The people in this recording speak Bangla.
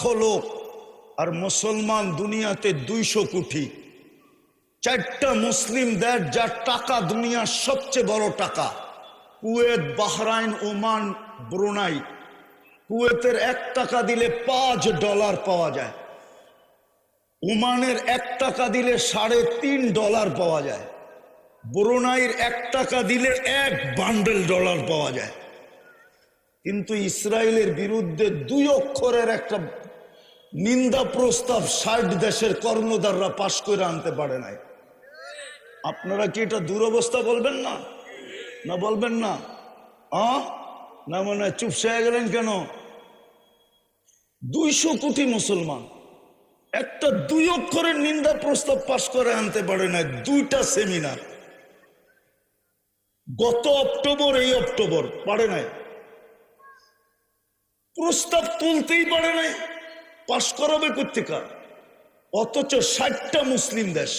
লক্ষ লোক আর মুসলমান দুনিয়াতে দুইশো কোটি। চারটা মুসলিম দেশ যার টাকা দুনিয়ার সবচেয়ে বড় টাকা। Kuwait, Bahrain, Oman, Brunei. কুয়েতের এক টাকা দিলে পাঁচ ডলার পাওয়া যায়। ওমানের এক টাকা দিলে সাড়ে তিন ডলার পাওয়া যায়। ব্রুনাইয়ের এক টাকা দিলে এক বান্ডেল ডলার পাওয়া যায়। কিন্তু ইসরায়েলের বিরুদ্ধে দুই অক্ষরের একটা নিন্দা প্রস্তাব ষাট দেশের কর্মদাররা পাশ করে আনতে পারে নাই। আপনারা কি এটা দুরবস্থা বলবেন না? না বলবেন না? না মনে হয় চুপসে গেলেন কেন? দুইশো কোটি মুসলমান, একটা দুই অক্ষরের নিন্দা প্রস্তাব পাশ করে আনতে পারে না দুইটা সেমিনার। গত অক্টোবর, এই অক্টোবর, পারে নাই। প্রস্তাব তুলতেই পারে নাই। পাশ করাবে কোথেকার অথচ ষাটটা মুসলিম দেশ।